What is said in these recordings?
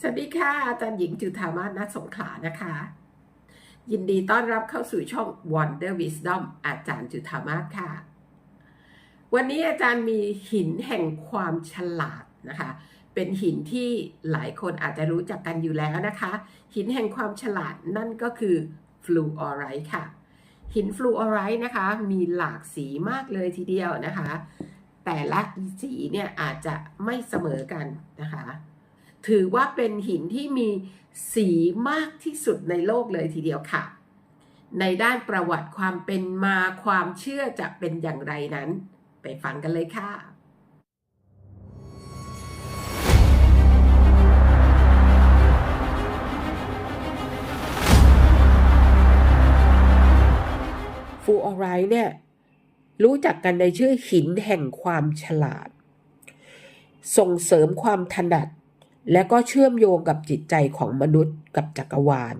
สวัสดีค่ะ อาจารย์หญิงจุธามาศนัสงขลานะคะ ยินดีต้อนรับเข้าสู่ช่อง Wonder Wisdom อาจารย์จุธามาศค่ะ วันนี้อาจารย์มีหินแห่งความฉลาดนะคะ เป็นหินที่หลายคนอาจจะรู้จักกันอยู่แล้วนะคะ หินแห่งความฉลาดนั่นก็คือฟลูออไรต์ค่ะ หินฟลูออไรต์นะคะ มีหลากสีมากเลยทีเดียวนะคะ แต่ละสีเนี่ยอาจจะไม่เสมอกันนะคะ ถือว่าเป็นหินที่มีสีมากที่สุดในโลกเลยทีเดียวค่ะ ในด้านประวัติความเป็นมาความเชื่อจะเป็นอย่างไรนั้น ไปฟังกันเลยค่ะฟูออไรเนี่ยรู้จักกันในชื่อหินแห่งความฉลาด ส่งเสริมความถนัด และก็เชื่อมโยงกับจิตใจของมนุษย์กับจักรวาล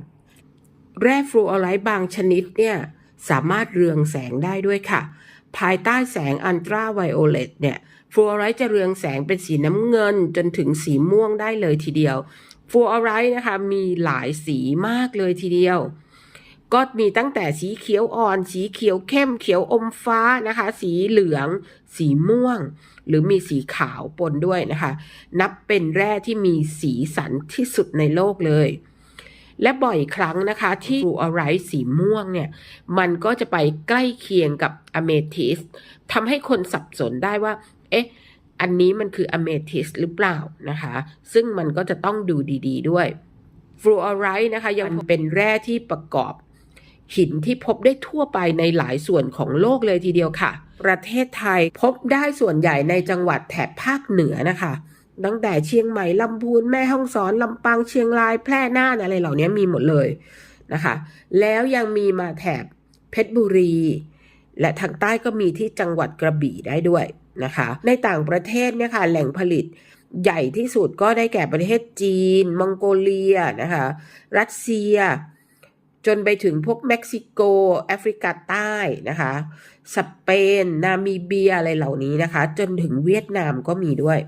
แร่ฟลูออไรด์บางชนิดเนี่ยสามารถเรืองแสงได้ด้วยค่ะ ภายใต้แสงอันตราไวโอเลตเนี่ยฟลูออไรด์จะเรืองแสงเป็นสีน้ำเงินจนถึงสีม่วงได้เลยทีเดียวฟลูออไรด์นะคะมีหลายสีมากเลยทีเดียว ก็มีตั้งแต่สีเขียวอ่อน สีเขียวเข้มเขียวอมฟ้านะคะ สีเหลือง สีม่วง หรือมีสีขาวปนด้วยนะคะ นับเป็นแร่ที่มีสีสันที่สุดในโลกเลย และบ่อยครั้งนะคะ ที่ฟลูออไรต์สีม่วงเนี่ย มันก็จะไปใกล้เคียงกับอเมทิสทำให้คนสับสนได้ว่า เอ๊ะ อันนี้มันคืออเมทิสหรือเปล่านะคะ ซึ่งมันก็จะต้องดูดี ๆ ด้วยฟลูออไรต์นะคะยังเป็นแร่ที่ประกอบ หินที่พบได้ทั่วไปในหลายส่วนของโลกเลยทีเดียวค่ะ ประเทศไทยพบได้ส่วนใหญ่ในจังหวัดแถบภาคเหนือนะคะตั้งแต่เชียงใหม่ลำพูนแม่ฮ่องสอนลำปางเชียงรายแพร่น่านอะไรเหล่านี้มีหมดเลยนะคะ แล้วยังมีมาแถบเพชรบุรี และทางใต้ก็มีที่จังหวัดกระบี่ได้ด้วยนะคะ ในต่างประเทศเนี่ยค่ะแหล่งผลิตใหญ่ที่สุดก็ได้แก่ประเทศจีน มองโกเลียนะคะ รัสเซีย จนไปถึงพวกเม็กซิโก แอฟริกาใต้นะคะ สเปน นามิเบียอะไรเหล่านี้นะคะ จนถึงเวียดนามก็มีด้วย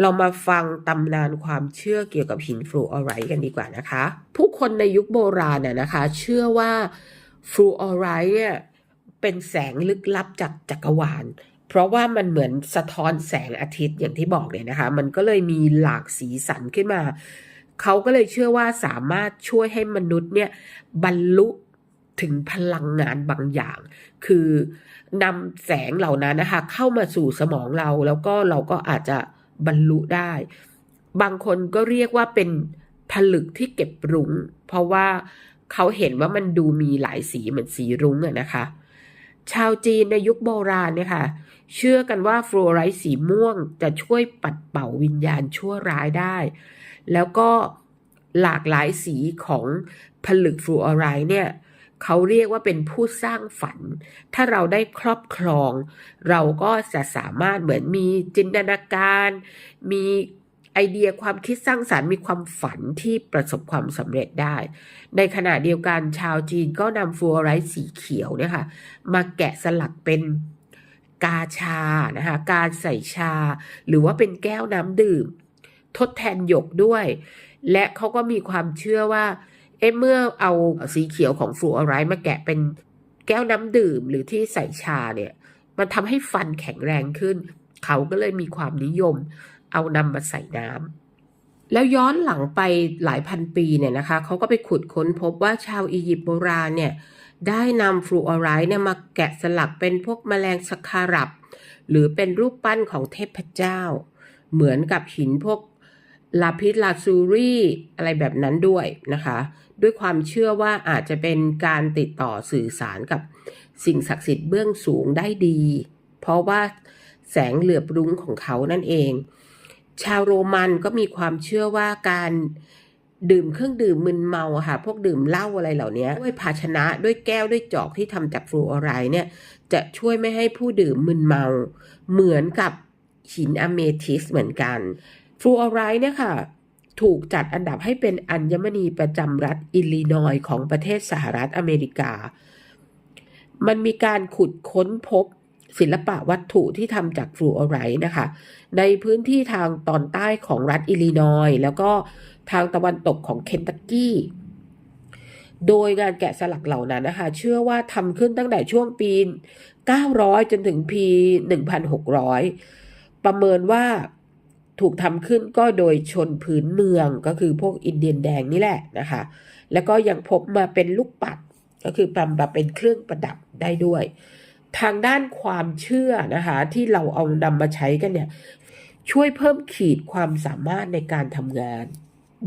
เรามาฟังตำนานความเชื่อเกี่ยวกับหินฟลูออไรต์กันดีกว่านะคะ ผู้คนในยุคโบราณน่ะนะคะ เชื่อว่าฟลูออไรต์เนี่ยเป็นแสงลึกลับจากจักรวาล เพราะว่ามันเหมือนสะท้อนแสงอาทิตย์อย่างที่บอกเลยนะคะ มันก็เลยมีหลากสีสันขึ้นมา เขาก็เลยเชื่อว่าสามารถช่วยให้มนุษย์เนี่ยบรรลุถึงพลังงานบางอย่าง คือนำแสงเหล่านั้นนะคะเข้ามาสู่สมองเราแล้วก็เราก็อาจจะบรรลุได้ บางคนก็เรียกว่าเป็นผลึกที่เก็บรุง้ง เพราะว่าเขาเห็นว่ามันดูมีหลายสีเหมือนสีรุ้งอะนะคะ ชาวจีนในยุคโบราณเนี่ยค่ะ เชื่อกันว่าฟลูออไรต์สีม่วงจะช่วยปัดเป่าวิญญาณชั่วร้ายได้ แล้วก็หลากหลายสีของผลึกฟลูออไรต์เนี่ยเขาเรียกว่าเป็นผู้สร้างฝัน ถ้าเราได้ครอบครอง เราก็จะสามารถเหมือนมีจินตนาการ มีไอเดียความคิดสร้างสารรค์มีความฝันที่ประสบความสำเร็จได้ ในขณะเดียวกันชาวจีนก็นำฟลูออไรต์สีเขียวเนี่ยค่ะมาแกะสลักเป็นกาชานะคะการใส่ชา หรือว่าเป็นแก้วน้ำดื่ม ทดแทนหยกด้วย และเขาก็มีความเชื่อว่า เอ๊ะเมื่อเอาสีเขียวของฟลูออไรต์มาแกะเป็นแก้วน้ำดื่มหรือที่ใส่ชาเนี่ย มันทำให้ฟันแข็งแรงขึ้น เขาก็เลยมีความนิยม เอานำมาใส่น้ำแล้วย้อนหลังไปหลายพันปีเนี่ยนะคะเขาก็ไปขุดค้นพบว่าชาวอียิปต์โบราณเนี่ยได้นำฟลูออไรต์เนี่ยมาแกะสลักเป็นพวกแมลงสคารับ หรือเป็นรูปปั้นของเทพเจ้า เหมือนกับหินพวก ลาพิสลาซูรีอะไรแบบนั้นด้วยนะคะ ด้วยความเชื่อว่าอาจจะเป็นการติดต่อสื่อสารกับสิ่งศักดิ์สิทธิ์เบื้องสูงได้ดี เพราะว่าแสงเหลือบรุ้งของเขานั่นเอง ชาวโรมันก็มีความเชื่อว่าการดื่มเครื่องดื่มมึนเมาค่ะ พวกดื่มเหล้าอะไรเหล่านี้ด้วยภาชนะด้วยแก้วด้วยจอกที่ทำจากฟลูออไรด์เนี่ย จะช่วยไม่ให้ผู้ดื่มมึนเมา เหมือนกับหินอะเมทิสเหมือนกัน ฟลูออไรด์เนี่ยค่ะ ถูกจัดอันดับให้เป็นอัญมณีประจำรัฐอิลลินอยของประเทศสหรัฐอเมริกา มันมีการขุดค้นพบศิลปะวัตถุที่ทำจากฟลูออไรด์นะคะ ในพื้นที่ทางตอนใต้ของรัฐอิลลินอยแล้วก็ทางตะวันตกของเคนตักกี้โดยงานแกะสลักเหล่านั้นนะคะ เชื่อว่าทำขึ้นตั้งแต่ช่วงปี 900 จนถึงปี 1600 ประเมินว่า ถูกทำขึ้นก็โดยชนพื้นเมืองก็คือพวกอินเดียนแดงนี่แหละนะคะ แล้วก็ยังพบมาเป็นลูกปัดก็คือปำมาเป็นเครื่องประดับได้ด้วย ทางด้านความเชื่อนะคะที่เราเอานำมาใช้กันเนี่ยช่วยเพิ่มขีดความสามารถในการทำงาน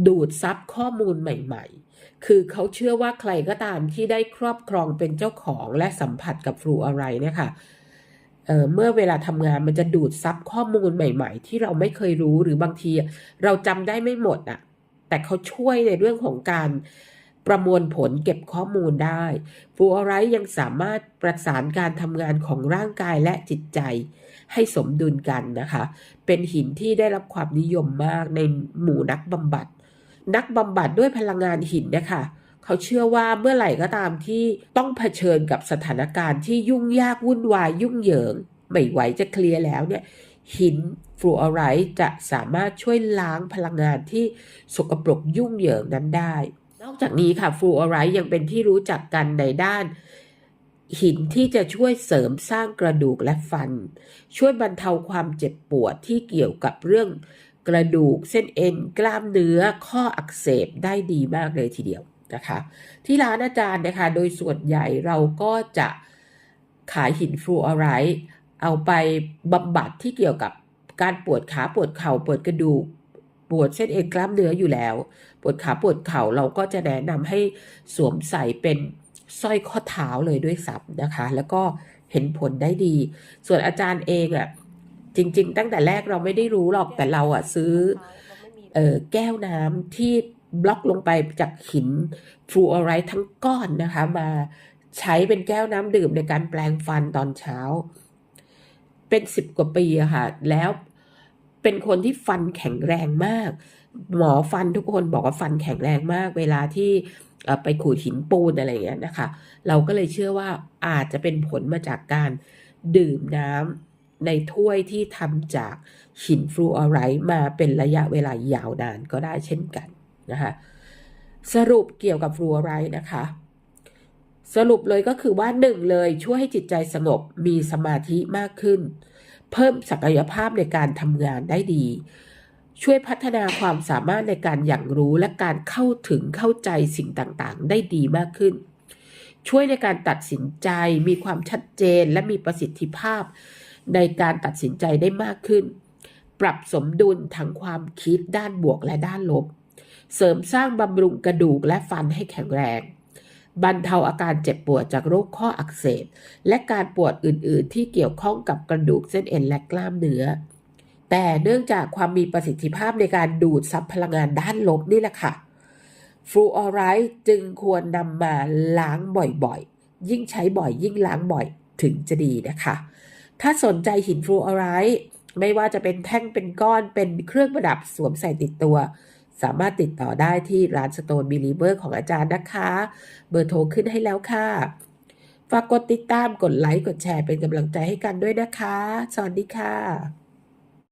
ดูดซับข้อมูลใหม่ ๆ คือเขาเชื่อว่าใครก็ตามที่ได้ครอบครองเป็นเจ้าของและสัมผัสกับฟลูอะไรเนี่ยค่ะ เเมื่อเวลาทำงานมันจะดูดซับข้อมูลใหม่ ๆ ที่เราไม่เคยรู้หรือบางที เราจำได้ไม่หมดอะแต่เขาช่วยในเรื่องของการประมวลผลเก็บข้อมูลได้ฟูออไรด์ยังสามารถประสานการทำงานของร่างกายและจิตใจ ให้สมดุลกันนะคะ เป็นหินที่ได้รับความนิยมมากในหมู่นักบำบัด นักบำบัดด้วยพลังงานหินนะคะ เขาเชื่อว่าเมื่อไหร่ก็ตามที่ต้องเผชิญกับสถานการณ์ที่ยุ่งยากวุ่นวายยุ่งเหยิง ไม่ไหวจะเคลียร์แล้วเนี่ยหินฟลูออไรด์จะสามารถช่วยล้างพลังงานที่สกปรกยุ่งเหยิงนั้นได้ นอกจากนี้ค่ะฟลูออไรด์ยังเป็นที่รู้จักกันในด้านหินที่จะช่วยเสริมสร้างกระดูกและฟัน ช่วยบรรเทาความเจ็บปวดที่เกี่ยวกับเรื่องกระดูกเส้นเอ็น กล้ามเนื้อข้ออักเสบได้ดีมากเลยทีเดียว นะคะ ที่ร้านอาจารย์นะคะ โดยส่วนใหญ่เราก็จะขายหินฟลูออไรด์เอาไปบำบัดที่เกี่ยวกับการปวดขาปวดเข่าปวดกระดูกปวดเส้นเอ็นกล้ามเนื้ออยู่แล้ว ปวดขาปวดเข่าเราก็จะแนะนำให้สวมใส่เป็นสร้อยข้อเท้าเลยด้วยซ้ำนะคะ แล้วก็เห็นผลได้ดี ส่วนอาจารย์เองอะ่ะจริง ๆ ตั้งแต่แรกเราไม่ได้รู้หรอกแต่เราอะ่ะซื้อเออแก้วน้ำที่ บล็อกลงไปจากหินฟลูออไรด์ทั้งก้อนนะคะ มาใช้เป็นแก้วน้ำดื่มในการแปลงฟันตอนเช้า เป็นสิบกว่าปีอะค่ะ แล้วเป็นคนที่ฟันแข็งแรงมาก หมอฟันทุกคนบอกว่าฟันแข็งแรงมาก เวลาที่ไปขูดหินปูนอะไรอย่างเงี้ยนะคะ เราก็เลยเชื่อว่าอาจจะเป็นผลมาจากการดื่มน้ำในถ้วยที่ทำจากหินฟลูออไรด์มาเป็นระยะเวลายาวนานก็ได้เช่นกัน นะคะสรุปเกี่ยวกับฟลูออไรด์นะคะ สรุปเลยก็คือว่าหนึ่งเลยช่วยให้จิตใจสงบมีสมาธิมากขึ้น เพิ่มศักยภาพในการทำงานได้ดี ช่วยพัฒนาความสามารถในการอย่างรู้และการเข้าถึงเข้าใจสิ่งต่างๆ ได้ดีมากขึ้น ช่วยในการตัดสินใจมีความชัดเจนและมีประสิทธิภาพในการตัดสินใจได้มากขึ้น ปรับสมดุลทั้งความคิดด้านบวกและด้านลบ เสริมสร้างบำรุงกระดูกและฟันให้แข็งแรง บรรเทาอาการเจ็บปวดจากโรคข้ออักเสบ และการปวดอื่น ๆ ที่เกี่ยวข้องกับกระดูกเส้นเอ็นและกล้ามเนื้อ แต่เนื่องจากความมีประสิทธิภาพในการดูดซับพลังงานด้านลบนี่แหละค่ะฟลูออไรด์จึงควรนำมาล้างบ่อยๆ ยิ่งใช้บ่อยยิ่งล้างบ่อยถึงจะดีนะคะ ถ้าสนใจหินฟลูออไรด์ไม่ว่าจะเป็นแท่งเป็นก้อนเป็นเครื่องประดับสวมใส่ติดตัว สามารถติดต่อได้ที่ร้านสโตนบิลีเบอร์ของอาจารย์นะคะ เบอร์โทรขึ้นให้แล้วค่ะ ฝากกดติดตามกดไลค์กดแชร์เป็นกำลังใจให้กันด้วยนะคะ สวัสดีค่ะ